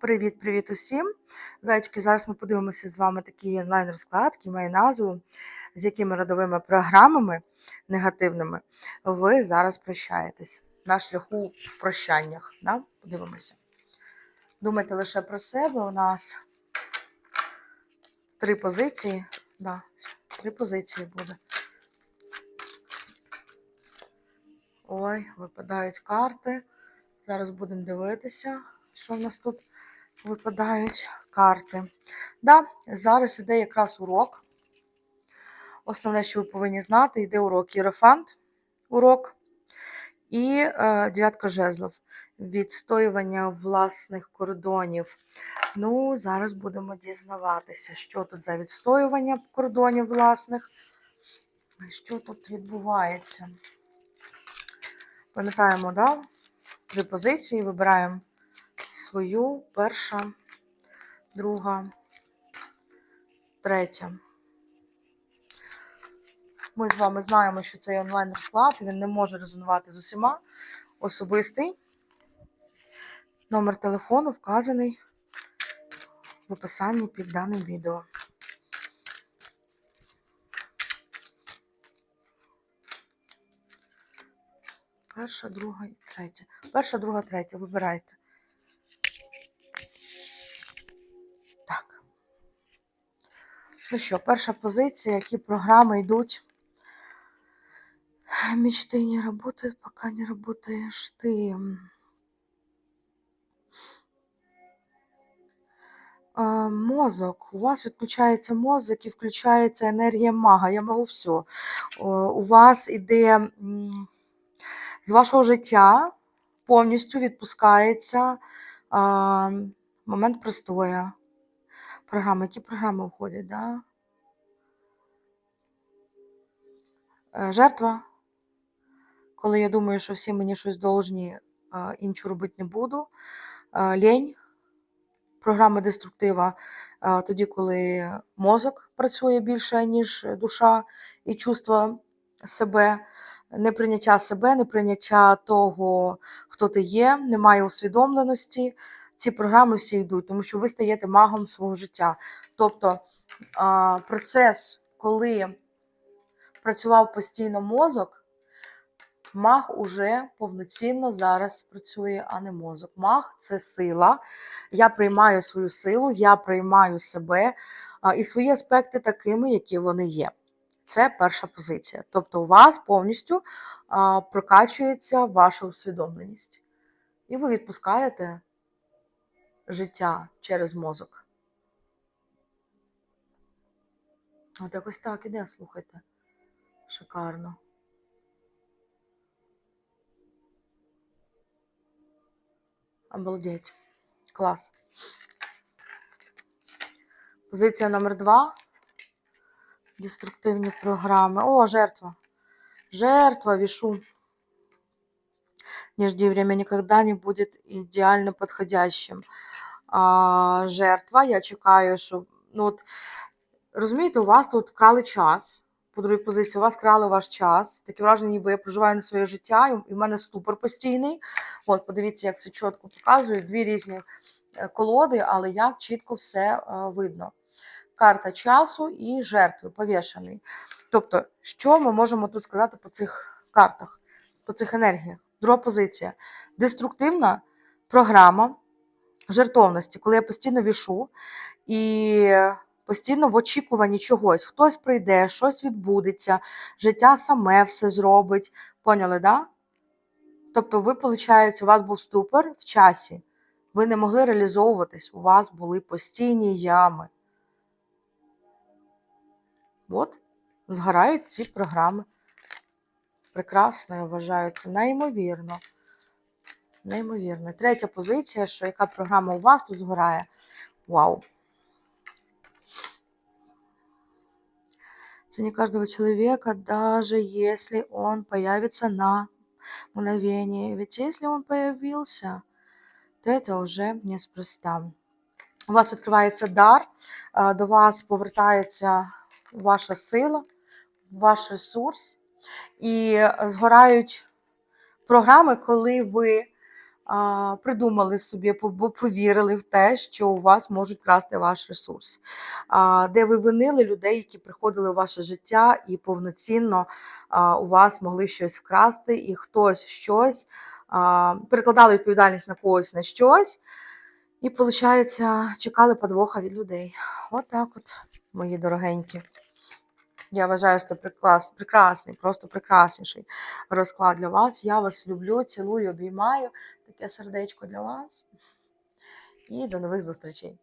Привіт-привіт усім! Зайчики, зараз ми подивимося з вами такий онлайн-розклад, який має назву, з якими родовими програмами негативними ви зараз прощаєтесь на шляху в прощаннях. Да? Подивимося. Думайте лише про себе. У нас три позиції. Да, три позиції буде. Ой, випадають карти. Зараз будемо дивитися, що в нас тут випадають карти. Да, зараз іде якраз урок. Основне, що ви повинні знати, йде урок Єрофант, урок і е, дев'ятка жезлов. Відстоювання власних кордонів. Ну, зараз будемо дізнаватися, що тут за відстоювання кордонів власних. Що тут відбувається? Пам'ятаємо, да? Три позиції, вибираємо свою, перша, друга, третя. Ми з вами знаємо, що цей онлайн-розклад він не може резонувати з усіма. Особистий номер телефону вказаний в описанні під даним відео. Перша, друга і третя. Перша, друга, третя. Вибирайте. Ну що, перша позиція, які програми йдуть. Мечты не работают, пока не работаешь ты. Мозок. У вас відключається мозок і включається енергія мага. Я можу все. У вас іде з вашого життя повністю відпускається момент простоя. Програми. Які програми входять? Да? Е, Жертва. Коли я думаю, що всі мені щось должні, а, іншу робити не буду. Е, Лень. Програма деструктива тоді, коли мозок працює більше, ніж душа і чувство себе, неприйняття себе, неприйняття того, хто ти є, немає усвідомленості. Ці програми всі йдуть, тому що ви стаєте магом свого життя. Тобто процес, коли працював постійно мозок, маг уже повноцінно зараз працює, а не мозок. Маг це сила. Я приймаю свою силу, я приймаю себе і свої аспекти такими, які вони є. Це перша позиція. Тобто у вас повністю прокачується ваша усвідомленість. І ви відпускаєте життя через мозок. От якось так іде, слухайте. Шикарно. Обалдеть. Клас. Позиція номер два. Деструктивні програми. О, жертва. Жертва, вішу. Не жди, время никогда не будет идеально подходящим. А, жертва, я чекаю, що. Ну, от, розумієте, у вас тут крали час. По другій позиції, у вас крали ваш час. Таке враження, ніби я проживаю не своє життя, і в мене ступор постійний. От, подивіться, як це чітко показую. Дві різні колоди, але як чітко все видно. Карта часу і жертви, повішений. Тобто, що ми можемо тут сказати по цих картах, по цих енергіях? Друга позиція. Деструктивна програма жертовності, коли я постійно вішу і постійно в очікуванні чогось. Хтось прийде, щось відбудеться, життя саме все зробить. Поняли, да? Тобто, ви, виходить, у вас був ступор в часі, ви не могли реалізовуватись, у вас були постійні ями. От, згорають ці програми. Прекрасно, я вважаю, це неймовірно. Неймовірно. Третя позиція, що яка програма у вас тут згорає. Вау! Это не каждого человека, даже если он появится на мгновение. Ведь если он появился, то это уже неспроста. У вас відкривається дар, до вас повертається ваша сила, ваш ресурс, і згорають програми, коли ви а, придумали собі, повірили в те, що у вас можуть красти ваш ресурс, а, де ви винили людей, які приходили у ваше життя і повноцінно а, у вас могли щось вкрасти, і хтось щось а, перекладали відповідальність на когось на щось, і, виходить, чекали подвоха від людей. От от, мої дорогенькі. Я вважаю, що це прекрас, прекрасний, просто прекрасніший розклад для вас. Я вас люблю, цілую, обіймаю. Таке сердечко для вас. І до нових зустрічей.